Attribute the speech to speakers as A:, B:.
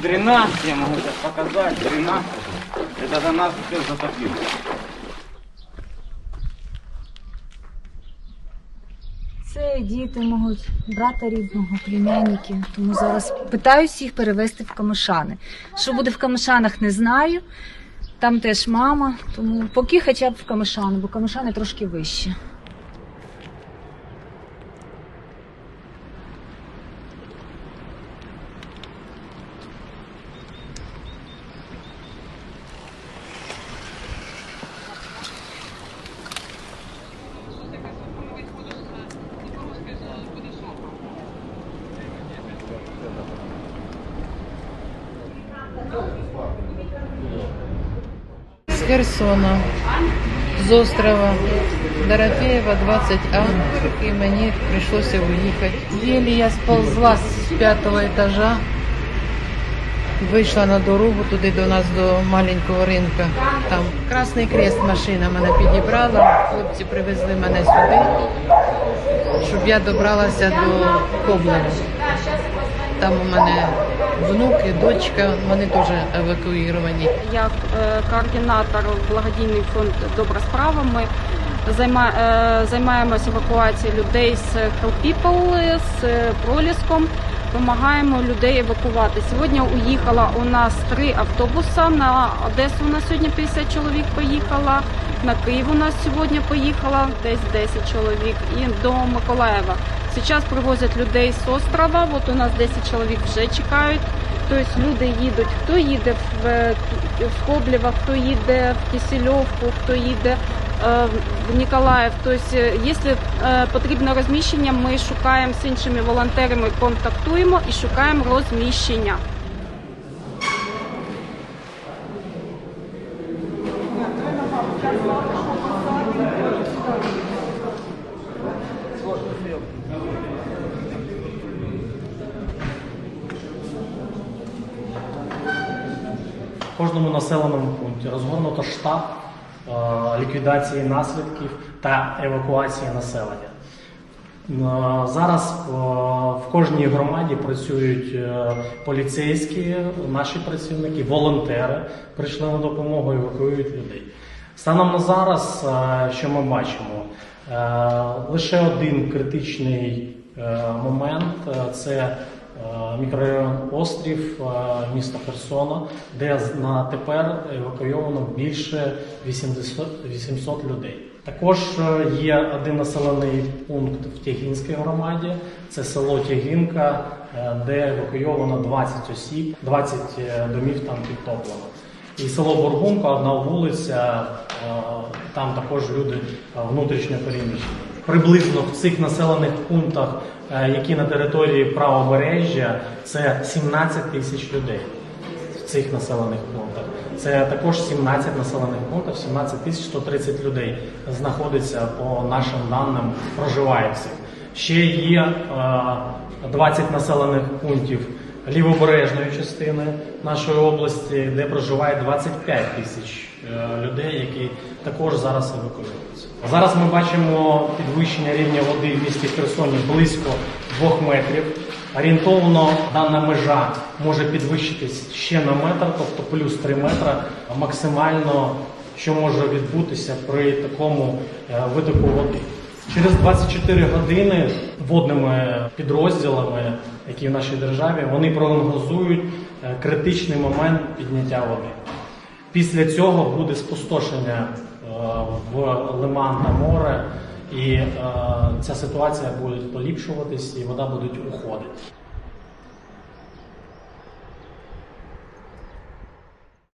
A: Дренаж, я могу сейчас показать, дренаж. Это за нас все затопило.
B: Це діти можуть брата рідного, племянники. Тому зараз питаюсь їх перевезти в Камишани. Що буде в Камишанах, не знаю. Там теж мама, тому поки хоча б в Камишани, бо Камишани трошки вище.
C: З Херсона, з острова Дорофеєва, 20А, і мені прийшлося уїхати. Єлі я сползла з п'ятого етажа, вийшла на дорогу туди до нас, до маленького ринка. Там Красний Крест машина мене підібрала, хлопці привезли мене сюди, щоб я добралася до Коблева. Там у мене внуки, дочка, вони теж евакуйовані.
D: як е, координатор благодійний фонд Добра справа. Ми е, займаємося евакуацією людей з People, з проліском. Допомагаємо людей евакувати. Сьогодні уїхала у нас три автобуса. На Одесу у нас сьогодні 50 чоловік поїхала. На Київ у нас сьогодні поїхала десь 10 чоловік. І до Миколаєва. Зараз привозять людей з острова. От у нас 10 чоловік вже чекають. Тобто люди їдуть, хто їде в, е, в Коблєва, хто їде в Кисельовку, хто їде е, в Ніколаїв. Тобто, якщо е, потрібно розміщення, ми шукаємо з іншими волонтерами, контактуємо і шукаємо розміщення.
E: В кожному населеному пункті розгорнуто штаб е, ліквідації наслідків та евакуації населення. Е, Зараз е, в кожній громаді працюють поліцейські, наші працівники, волонтери прийшли на допомогу, евакуюють людей. Станом на зараз, що ми бачимо, лише один критичний момент це мікрорайон Острів е, міста Херсона, де на тепер евакуйовано більше 800, 800 людей. Також е, є один населений пункт в Тягінській громаді, це село Тягінка, е, де евакуйовано 20 осіб, 20 е, домів там підтоплено. І село Бургунка, одна вулиця, е, там також люди е, внутрішньо переміщені. Приблизно в цих населених пунктах, е, які на території правобережжя, це 17 тисяч людей в цих населених пунктах. Це також 17 населених пунктів, 17 тисяч 130 людей знаходиться по нашим даним, проживає в цих. Ще є е, 20 населених пунктів лівобережної частини нашої області, де проживає 25 тисяч е, людей, які також зараз евакуюються. Зараз ми бачимо підвищення рівня води в місті Херсоні близько 2 метрів. Орієнтовно дана межа може підвищитись ще на метр, тобто плюс 3 метра, максимально, що може відбутися при такому е, витоку води. Через 24 години водними підрозділами, які в нашій державі, вони прогнозують е, критичний момент підняття води. Після цього буде спустошення е, в лиман та море, і е, ця ситуація буде поліпшуватись, і вода буде уходити.